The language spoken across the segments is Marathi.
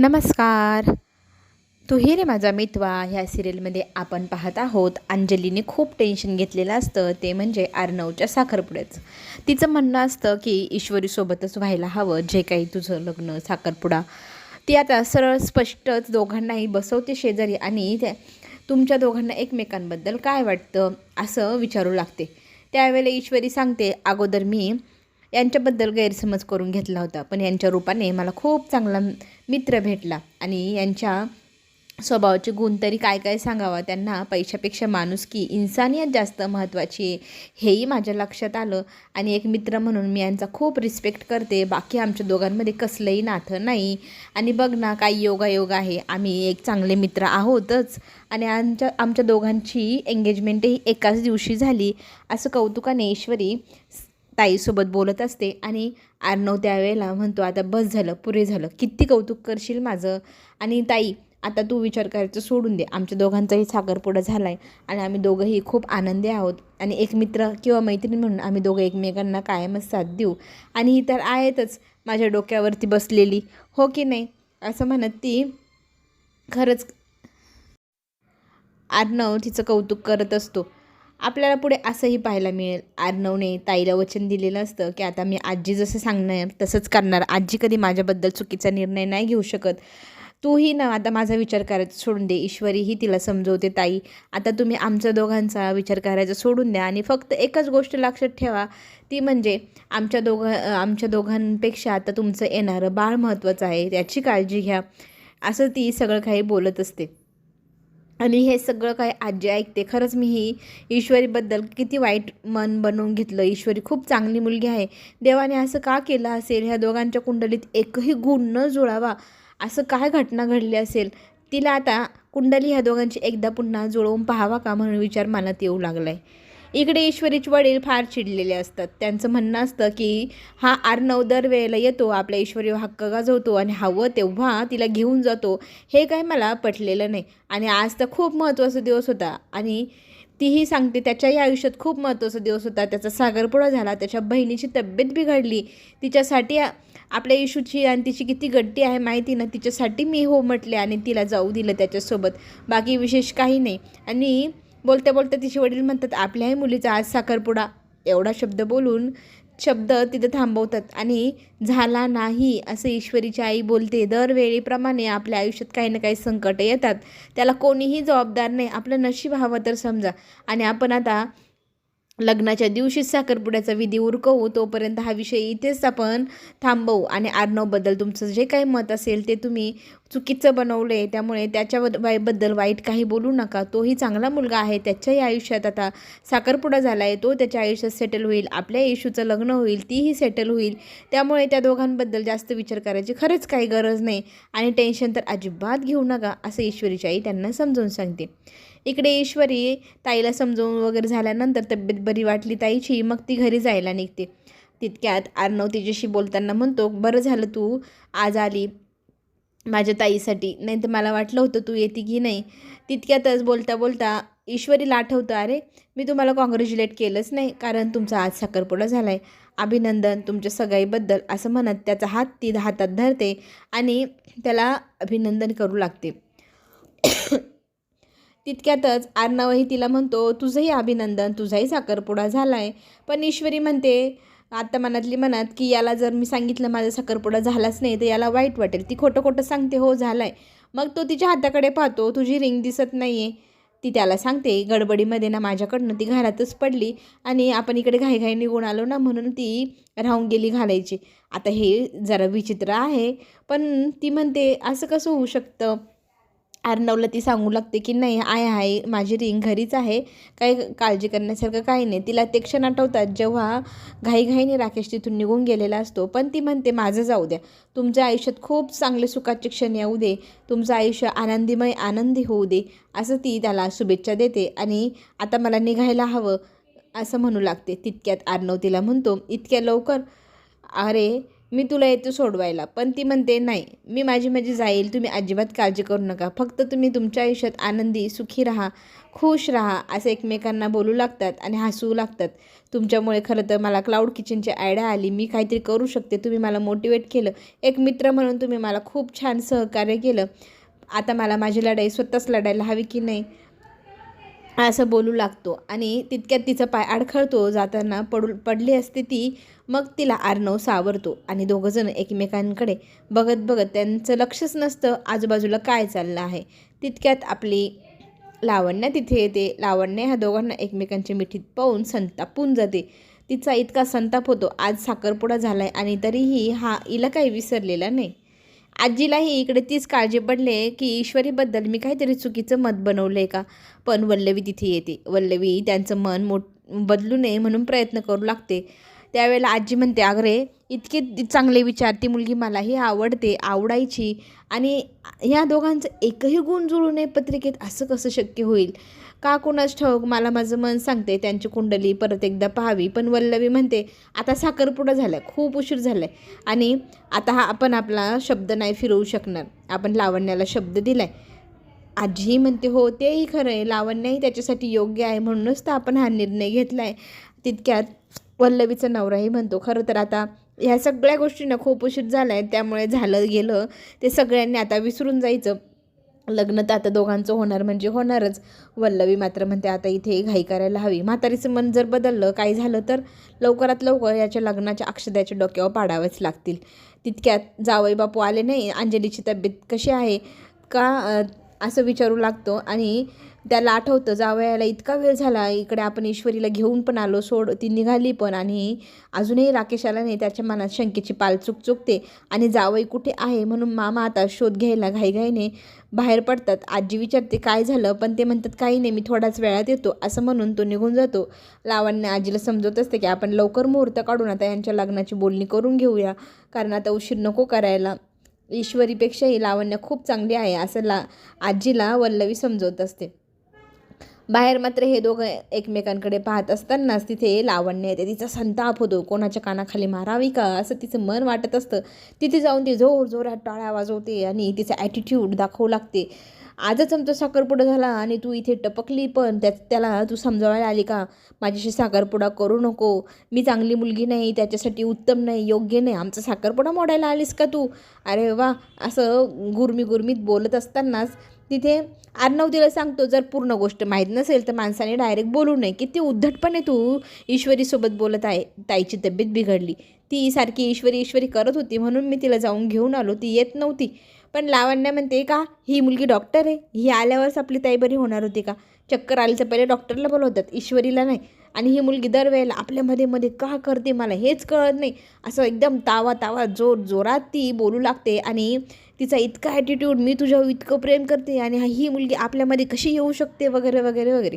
नमस्कार. तू ही रे माझा मितवा. ह्या सिरियलमध्ये आपण पाहत आहोत अंजलीने खूप टेन्शन घेतलेलं असतं ते म्हणजे आर्नवच्या साखरपुड्याचं. तिचं म्हणणं असतं की ईश्वरीसोबतच व्हायला हवं जे काही तुझं लग्न साखरपुडा. ती आता सरळ स्पष्टच दोघांनाही बसवते शेजारी आणि त्या तुमच्या दोघांना एकमेकांबद्दल काय वाटतं असं विचारू लागते. त्यावेळेला ईश्वरी सांगते अगोदर मी यांच्याबद्दल गैरसमज करून घेतला होता. पण यांच्या रूपाने मला खूप चांगला मित्र भेटला आणि यांच्या स्वभावाचे गुण तरी काय काय सांगावा त्यांना पैशापेक्षा माणूस की इन्सानियत जास्त महत्त्वाची आहे हेही माझ्या लक्षात आलं. आणि एक मित्र म्हणून मी यांचा खूप रिस्पेक्ट करते. बाकी आमच्या दोघांमध्ये कसलंही नाथं नाही. आणि बघ ना काही योगायोग आहे. आम्ही एक चांगले मित्र आहोतच. आणि आमच्या आमच्या दोघांची एंगेजमेंटही एकाच दिवशी झाली. असं कौतुकाने ईश्वरी ताईसोबत बोलत असते आणि आर्णव त्यावेळेला म्हणतो आता बस झालं पुरे झालं किती कौतुक करशील माझं? आणि ताई आता तू विचार करायचं सोडून दे. आमच्या दोघांचाही साखरपुडा झाला आहे आणि आम्ही दोघंही खूप आनंदी आहोत. आणि एक मित्र किंवा मैत्रीण म्हणून आम्ही दोघं एकमेकांना कायमच साथ देऊ. आणि ही तर आहेतच माझ्या डोक्यावरती बसलेली. हो की नाही? असं म्हणत ती खरंच आर्नव तिचं कौतुक करत असतो. आपल्याला पुढे असंही पाहायला मिळेल. आर्नवने ताईला वचन दिलेलं असतं की आता मी आजी जसं सांगणार तसंच करणार. आजी कधी माझ्याबद्दल चुकीचा निर्णय नाही घेऊ शकत. तूही ना आता माझा विचार करायचा सोडून दे. ईश्वरीही तिला समजवते ताई. आता तुम्ही आमच्या दोघांचा विचार करायचा सोडून द्या आणि फक्त एकच गोष्ट लक्षात ठेवा. ती म्हणजे आमच्या दोघं आमच्या दोघांपेक्षा आता तुमचं येणारं बाळ महत्त्वाचं आहे. त्याची काळजी घ्या. असं ती सगळं काही बोलत असते. आणि हे सगळं काय आजी ऐकते. खरंच मी ही ईश्वरीबद्दल किती वाईट मन बनवून घेतलं. ईश्वरी खूप चांगली मुलगी आहे. देवाने असं का केलं असेल? ह्या दोघांच्या कुंडलीत एकही गुण न जुळावा असं काय घटना घडली असेल? तिला आता कुंडली ह्या दोघांची एकदा पुन्हा जुळवून पाहावा का म्हणून विचार मनात येऊ लागला आहे इकडे ईश्वरीचे वडील फार चिडलेले असतात. त्यांचं म्हणणं असतं की हा आर्नव दरवेळेला येतो आपल्या ईश्वरी हक्क गाजवतो आणि हवं तेव्हा तिला घेऊन जातो. हे काय मला पटलेलं नाही. आणि आज तर खूप महत्त्वाचा दिवस होता. आणि तीही सांगते त्याच्याही आयुष्यात खूप महत्त्वाचा दिवस होता. त्याचा सागरपुडा झाला त्याच्या बहिणीची तब्येत बिघडली. तिच्यासाठी आपल्या इशूची आणि तिची किती गट्टी आहे माहिती ना तिच्यासाठी मी हो म्हटले आणि तिला जाऊ दिलं त्याच्यासोबत. बाकी विशेष काही नाही. आणि बोलते बोलते तिचे वडील म्हणतात आपल्याही मुलीचा आज साखरपुडा. एवढा शब्द बोलून शब्द तिथं थांबवतात आणि झाला नाही असं ईश्वरीची आई बोलते. दरवेळीप्रमाणे आपल्या आयुष्यात काही ना काही संकट येतात. त्याला कोणीही जबाबदार नाही. आपलं नशीब हवं तर समजा. आणि आपण आता लग्नाच्या दिवशी साखरपुड्याचा विधी उरकवू तोपर्यंत हा विषय इथेच आपण थांबवू. आणि आर्नवबद्दल तुमचं जे काही मत असेल ते तुम्ही चुकीचं बनवलं आहे त्यामुळे त्याच्याबद्दल वाईट काही बोलू नका. तोही चांगला मुलगा आहे त्याच्याही आयुष्यात आता साखरपुडा झाला आहे तो त्याच्या आयुष्यात सेटल होईल आपल्या येशूचं लग्न होईल तीही सेटल होईल. त्यामुळे त्या दोघांबद्दल जास्त विचार करायची खरंच काही गरज नाही. आणि टेन्शन तर अजिबात घेऊ नका असं ईश्वरीची आई त्यांना समजावून सांगते. इकडे ईश्वरी ताईला समजवून वगैरे झाल्यानंतर तब्येत बरी वाटली ताईची मग ती घरी जायला निघते. तितक्यात आर्नव तिच्याशी बोलताना म्हणतो बरं झालं तू आज आली माझ्या ताईसाठी नाही तर मला वाटलं होतं तू येते की नाही. तितक्यातच बोलता बोलता ईश्वरीला आठवतं अरे मी तुम्हाला कॉंग्रॅच्युलेट केलंच नाही कारण तुमचा आज साखरपुडा झाला आहे अभिनंदन तुमच्या सगाईबद्दल असं म्हणत त्याचा हात ती हातात धरते आणि त्याला अभिनंदन करू लागते. तितक्यातच आर्नवही तिला म्हणतो तुझंही अभिनंदन तुझाही साखरपुडा झाला आहे पण ईश्वरी म्हणते आता मनातली मनात की याला जर मी सांगितलं माझा साखरपुडा झालाच नाही तर याला वाईट वाटेल. ती खोटं खोटं सांगते हो झाला आहे मग तो तिच्या हाताकडे पाहतो तुझी रिंग दिसत नाही आहे ती त्याला सांगते गडबडीमध्ये ना माझ्याकडनं ती घरातच पडली आणि आपण इकडे घाईघाई निघून आलो ना म्हणून ती राहून गेली घालायची. आता हे जरा विचित्र आहे पण ती म्हणते असं कसं होऊ शकतं? अर्णवला ती सांगू लागते की नाही आहे आहे माझी रिंग घरीच आहे काही काळजी करण्यासारखं काही नाही. तिला ते क्षण आठवतात जेव्हा घाईघाईने राकेश तिथून निघून गेलेला असतो. पण ती म्हणते माझं जाऊ द्या. तुमच्या आयुष्यात खूप चांगले सुखाचे क्षण येऊ दे. तुमचं आयुष्य आनंदीमय आनंदी होऊ दे. असं ती त्याला शुभेच्छा देते आणि आता मला निघायला हवं असं म्हणू लागते. तितक्यात अर्णव तिला म्हणतो इतक्या लवकर? अरे मी तुला येतो सोडवायला. पण ती म्हणते नाही मी माझी माझी जाईल. तुम्ही अजिबात काळजी करू नका. फक्त तुम्ही तुमच्या आयुष्यात आनंदी सुखी राहा खुश राहा असं एकमेकांना बोलू लागतात आणि हसू लागतात. तुमच्यामुळे खरं तर मला क्लाउड किचनची आयडिया आली. मी काहीतरी करू शकते. तुम्ही मला मोटिवेट केलं. एक मित्र म्हणून तुम्ही मला खूप छान सहकार्य केलं. आता मला माझी लढाई स्वतःच लढायला हवी की नाही? असं बोलू लागतो. आणि तितक्यात तिचा पाय अडखळतो जाताना पडू पडली असते ती मग तिला आर्नव सावरतो. आणि दोघंजण एकमेकांकडे बघत बघत त्यांचं लक्षच नसतं आजूबाजूला काय चाललं आहे. तितक्यात आपली लावण्य तिथे येते. लावण्य ह्या दोघांना एकमेकांच्या मिठीत पाहून संतापून जाते. तिचा इतका संताप होतो. आज साखरपुडा झाला आहे आणि तरीही हा हिला काही विसरलेला नाही. आजीलाही इकडे तीच काळजी पडले की ईश्वरीबद्दल मी काहीतरी चुकीचं मत बनवलं आहे का? पण वल्लवी तिथे येते. वल्लवी त्यांचं मन मोठ बदलू नये म्हणून प्रयत्न करू लागते. त्यावेळेला आजी म्हणते अगरे इतके चांगले विचार ती मुलगी मलाही आवडते आवडायची. आणि ह्या दोघांचं एकही गुण जुळू नये पत्रिकेत असं कसं शक्य होईल? का कुणास ठाऊक मला माझं मन सांगते त्यांची कुंडली परत एकदा पाहावी. पण वल्लवी म्हणते आता साखरपुडा झाला खूप उशीर झाला आहे आणि आता हा आपण आपला शब्द नाही फिरवू शकणार. आपण लावण्याला शब्द दिला आहे आजीही म्हणते हो तेही खरं आहे लावण्याही त्याच्यासाठी योग्य आहे म्हणूनच तर आपण हा निर्णय घेतला आहे तितक्यात वल्लवीचा नवराही म्हणतो खरं तर आता ह्या सगळ्या गोष्टींना खूप उशीर झाला आहे त्यामुळे झालं गेलं. ते सगळ्यांनी आता विसरून जायचं. लग्न तर आता दोघांचं होणार म्हणजे होणारच. वल्लवी मात्र म्हणते आता इथे घाई करायला हवी. म्हातारीचं मन जर बदललं काय झालं तर? लवकरात लवकर याच्या लग्नाच्या अक्षद्याच्या डोक्यावर पाडावेच लागतील. तितक्यात जावई बापू आले नाही. अंजलीची तब्येत कशी आहे? का असं विचारू लागतो. आणि त्याला आठवतं जावयाला इतका वेळ झाला इकडे आपण ईश्वरीला घेऊन पण आलो सोड ती निघाली पण आणि अजूनही राकेश आला नाही त्याच्या मनात शंकेची पाल चुक चुकते. आणि जावई कुठे आहे म्हणून मामा आता शोध घ्यायला घाईघाईने बाहेर पडतात. आजी विचारते काय झालं? पण ते म्हणतात काही नाही मी थोड्याच वेळात येतो. असं म्हणून तो निघून जातो. लावण्य आजीला समजवत असते की आपण लवकर मुहूर्त काढून आता यांच्या लग्नाची बोलणी करून घेऊया कारण आता उशीर नको करायला. ईश्वरीपेक्षाही लावण्य खूप चांगली आहे असं ला आजीला वल्लवी समजवत असते. बाहेर मात्र हे दोघं एकमेकांकडे पाहत असतानाच तिथे लावण्य येते. तिचा संताप होतो. कोणाच्या कानाखाली मारावी का? असं तिचं मन वाटत असतं. तिथे जाऊन ती जोर जोरात टाळ्या वाजवते आणि तिचा ॲटिट्यूड दाखवू लागते. आजच आमचा साखरपुडा झाला आणि तू इथे टपकली पण त्या त्याला तू समजावायला आली का? माझ्याशी साखरपुडा करू नको. मी चांगली मुलगी नाही त्याच्यासाठी उत्तम नाही योग्य नाही. आमचा साखरपुडा मोडायला आलीस का तू? अरे वा! असं गुरमी गुरमीत बोलत असतानाच तिथे अर्णव तिला सांगतो जर पूर्ण गोष्ट माहीत नसेल तर माणसाने डायरेक्ट बोलू नये. किती उद्धटपणे तू ईश्वरीसोबत बोलत आहे. ताईची तब्येत बिघडली. ती सारखी ईश्वरी ईश्वरी करत होती म्हणून मी तिला जाऊन घेऊन आलो. ती येत नव्हती. पण लावण्या म्हणते का? ही मुलगी डॉक्टर आहे. ही आल्यावरच आपली ताई बरी होणार होती का? चक्कर आली तर पहिले डॉक्टरला बोलवतात. ईश्वरीला नाही. आणि ही मुलगी दरवेळेला आपल्यामध्ये मध्ये का करते मला हेच कळत नाही. असं एकदम तावा तावा जोर जोरात ती बोलू लागते आणि तिचा इतका ॲटिट्यूड मी तुझ्यावर इतकं प्रेम करते आणि हा- ही मुलगी आपल्यामध्ये कशी येऊ शकते वगैरे वगैरे वगैरे.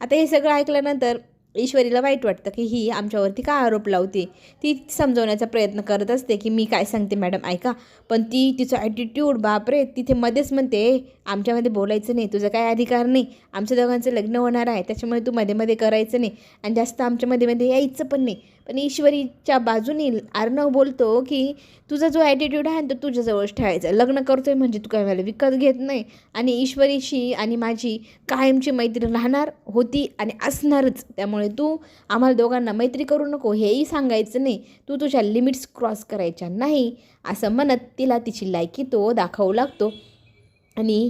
आता हे सगळं ऐकल्यानंतर ईश्वरीला वाईट वाटतं की ही आमच्यावरती का आरोप लावते? ती समजवण्याचा प्रयत्न करत असते की मी काय सांगते मॅडम ऐका. पण ती तिचं ॲटिट्यूड बापरे तिथे मध्येच म्हणते आमच्यामध्ये बोलायचं नाही तुझा काय अधिकार नाही? आमच्या दोघांचं लग्न होणार आहे त्याच्यामुळे तू मध्ये मध्ये करायचं नाही. आणि जास्त आमच्यामध्ये मध्ये यायचं पण नाही. पण ईश्वरीच्या बाजूने अर्णव बोलतो की तुझा जो ॲटिट्यूड आहे ना तो तुझ्याजवळच ठेवायचा. लग्न करतोय म्हणजे तू काय मला विकत घेत नाही. आणि ईश्वरीशी आणि माझी कायमची मैत्री राहणार होती आणि असणारच. त्यामुळे तू आम्हाला दोघांना मैत्री करू नको. हेही सांगायचं नाही. तू तुझ्या लिमिट्स क्रॉस करायच्या नाही. असं म्हणत तिला तिची लायकी तो दाखवू लागतो. आणि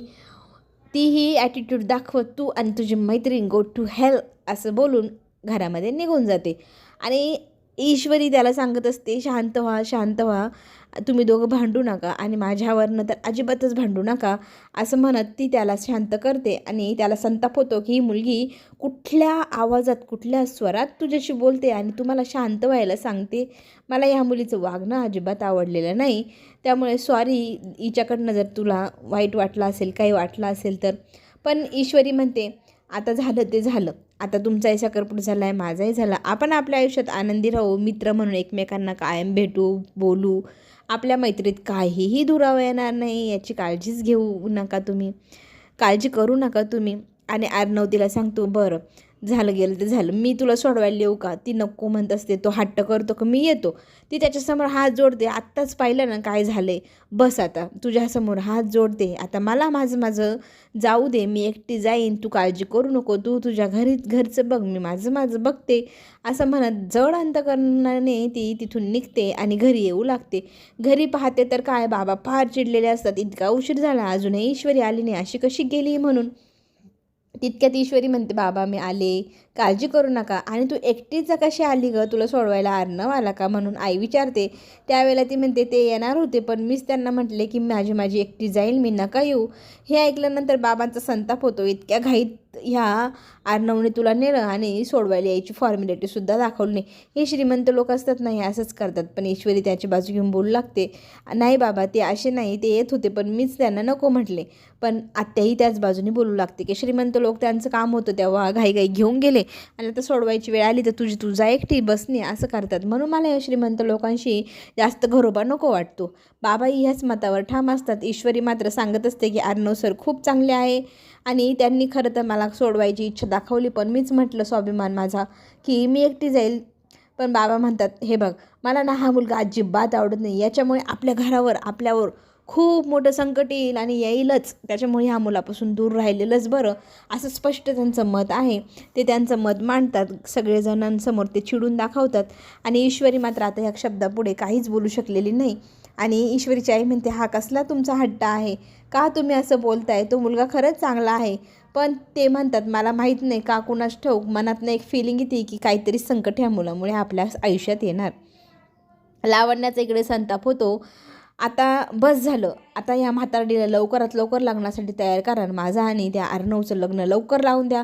तीही ॲटिट्यूड दाखवत तू आणि तुझी मैत्रीण गो टू हेल असं बोलून घरामध्ये निघून जाते. आणि ईश्वरी त्याला सांगत असते शांत व्हा शांत व्हा. तुम्ही दोघं भांडू नका आणि माझ्यावरनं तर अजिबातच भांडू नका असं म्हणत ती त्याला शांत करते आणि त्याला संताप होतो की ही मुलगी कुठल्या आवाजात कुठल्या स्वरात तुझ्याशी बोलते आणि तुम्हाला शांत व्हायला सांगते? मला ह्या मुलीचं वागणं अजिबात आवडलेलं नाही. त्यामुळे सॉरी हिच्याकडनं जर तुला वाईट वाटलं असेल काही वाटलं असेल तर. पण ईश्वरी म्हणते आता झालं ते झालं. आता तुमचाही साखरपुडा झाला आहे माझाही झाला. आपण आपल्या आयुष्यात आनंदी राहू मित्र म्हणून एकमेकांना कायम भेटू बोलू. आपल्या मैत्रीत काहीही दुरावा येणार नाही याची काळजीच घेऊ नका तुम्ही. काळजी करू नका तुम्ही. आणि अर्णव तिला सांगतो बरं झालं गेलं ते झालं. मी तुला सोडवायला येऊ का? ती नको म्हणत असते. तो हट्ट करतो का? मी येतो. ती त्याच्यासमोर हात जोडते. आत्ताच पाहिलं ना काय झालं आहे बस आता. तुझ्यासमोर हात जोडते. आता मला माझं माझं जाऊ दे. मी एकटी जाईन. तू काळजी करू नको. तू तुझ्या घरी घरचं बघ. मी माझं माझं बघते. असं म्हणत जड अंतकरणाने ती तिथून निघते आणि घरी येऊ लागते. घरी पाहते तर काय? बाबा फार चिडलेले असतात. इतका उशीर झाला. अजूनही ईश्वरी आली नाही. अशी कशी गेली म्हणून? तितक्यात ईश्वरी म्हणते बाबा मी आले. काळजी करू नका. आणि तू एकटीच कशी आली ग तुला सोडवायला अर्णव आला का म्हणून? आई विचारते. त्यावेळेला ती म्हणते ते येणार होते पण मीच त्यांना म्हटले की माझी माझी एकटी जाईल मी नका येऊ. हे ऐकल्यानंतर बाबांचा संताप होतो. इतक्या घाईत ह्या अर्णवने तुला नेलं आणि सोडवायला यायची फॉर्मॅलिटीसुद्धा दाखवली नाही. हे श्रीमंत लोक असतात नाही असंच करतात. पण ईश्वरी त्याची बाजू घेऊन बोलू लागते. नाही बाबा ते असे नाही ते येत होते पण मीच त्यांना नको म्हटले. पण आत्याही त्याच बाजूने बोलू लागते. की श्रीमंत लोक त्यांचं काम होतं तेव्हा घाईघाई घेऊन गेले. आणि आता सोडवायची वेळ आली तर तुझी तुझा एकटी बसणे असं करतात. म्हणून मला या श्रीमंत लोकांशी जास्त घरोबा नको वाटतो. बाबाही ह्याच मतावर ठाम असतात. ईश्वरी मात्र सांगत असते की अर्णव सर खूप चांगले आहे आणि त्यांनी खरं तर मला सोडवायची इच्छा दाखवली पण मीच म्हटलं स्वाभिमान माझा की मी एकटी जाईल. पण बाबा म्हणतात हे बघ मला ना हा मुलगा अजिबात आवडत नाही. याच्यामुळे आपल्या घरावर आपल्यावर खूप मोठं संकट येईल आणि येईलच. त्याच्यामुळे ह्या मुलापासून दूर राहिलेलंच बरं असं स्पष्ट त्यांचं मत आहे. ते त्यांचं मत मांडतात सगळेजणांसमोर ते चिडून दाखवतात आणि ईश्वरी मात्र आता ह्या शब्दापुढे काहीच बोलू शकलेली नाही. आणि ईश्वरीची आई म्हणते हा कसला तुमचा हट्ट आहे? का तुम्ही असं बोलताय? तो मुलगा खरंच चांगला आहे. पण ते म्हणतात मला माहीत नाही का कुणाच ठेवू मनातनं एक फिलिंग येते की काहीतरी संकट ह्या मुलामुळे आपल्या आयुष्यात येणार. लावण्याचा इकडे संताप होतो. आता बस झालं. आता या म्हातारडीला लवकरात लवकर लग्नासाठी तयार करा माझा आणि त्या अर्णवचं लग्न लवकर लावून द्या.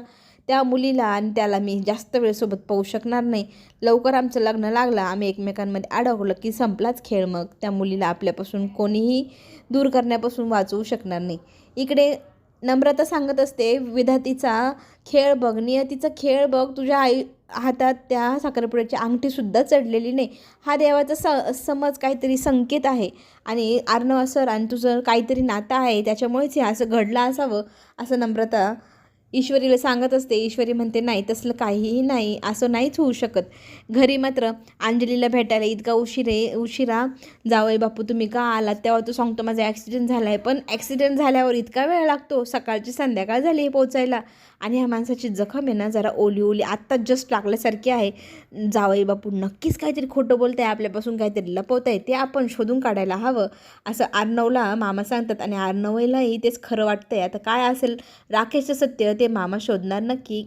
त्या मुलीला आणि त्याला मी जास्त वेळसोबत पाहू शकणार नाही. लवकर आमचं लग्न लागलं आम्ही एकमेकांमध्ये अडकलं की संपलाच खेळ मग. त्या मुलीला आपल्यापासून कोणीही दूर करण्यापासून वाचवू शकणार नाही. इकडे नम्रता सांगत असते विधातीचा खेळ बघ नियतीचा खेळ बघ तुझ्या आई हातात त्या साखरपुड्याची अंगठीसुद्धा चढलेली नाही. हा देवाचा स समज काहीतरी संकेत आहे. आणि आर्णव सर आणि तुझं काहीतरी नातं आहे त्याच्यामुळेच हे असं घडलं असावं असं नम्रता ईश्वरीला सांगत असते. ईश्वरी म्हणते नाही तसलं काहीही नाही असं नाहीच होऊ शकत. घरी मात्र अंजलीला भेटायला इतका उशिरे उशिरा जावई बापू तुम्ही का आलात? तेव्हा तो सांगतो माझा ॲक्सिडेंट झाला आहे पण ॲक्सिडेंट झाल्यावर इतका वेळ लागतो सकाळची संध्याकाळ झाली आहे पोचायला आणि ह्या माणसाची जखम आहे ना जरा ओली ओली आत्ताच जस्ट लागल्यासारखी आहे. जावई बापू नक्कीच काहीतरी खोटं बोलत आहे आपल्यापासून काहीतरी लपवत आहे ते आपण शोधून काढायला हवं. असं आर्नवला मामा सांगतात आणि आर्नवलाही तेच खरं वाटतंय. आता काय असेल राकेशचं सत्य ते मामा शोधणार नक्की.